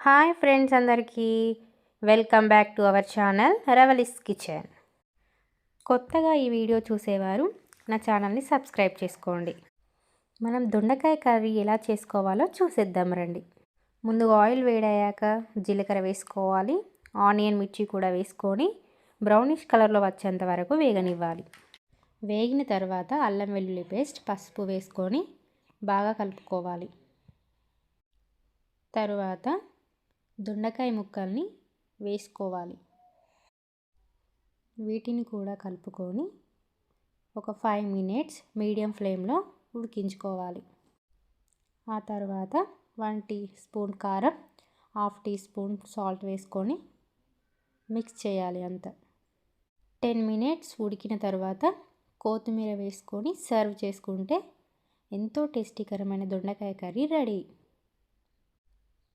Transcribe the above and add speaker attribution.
Speaker 1: Hi friends అందరికీ. Welcome back to our channel Ravali's kitchen. కొత్తగా ఈ వీడియో చూసేవారు నా ఛానల్ని సబ్స్క్రైబ్ చేసుకోండి. మనం దొండకాయ కర్రీ ఎలా చేసుకోవాలో చూసేద్దాం రండి. ముందుగా ఆయిల్ వేడయ్యాక జీలకర్ర వేసుకోవాలి. ఆనియన్ మిర్చి కూడా వేసుకొని బ్రౌనిష్ కలర్లో వచ్చేంత వరకు వేగనివ్వాలి. వేగిన తర్వాత అల్లం వెల్లుల్లి పేస్ట్ పసుపు వేసుకొని బాగా కలుపుకోవాలి. తరువాత దొండకాయ ముక్కల్ని వేసుకోవాలి. వీటిని కూడా కలుపుకొని ఒక ఫైవ్ మినిట్స్ మీడియం ఫ్లేమ్లో ఉడికించుకోవాలి. ఆ తర్వాత వన్ టీ స్పూన్ కారం హాఫ్ టీ స్పూన్ సాల్ట్ వేసుకొని మిక్స్ చేయాలి అంత. టెన్ మినిట్స్ ఉడికిన తర్వాత కొత్తిమీర వేసుకొని సర్వ్ చేసుకుంటే ఎంతో టేస్టీకరమైన దొండకాయ కర్రీ రెడీ.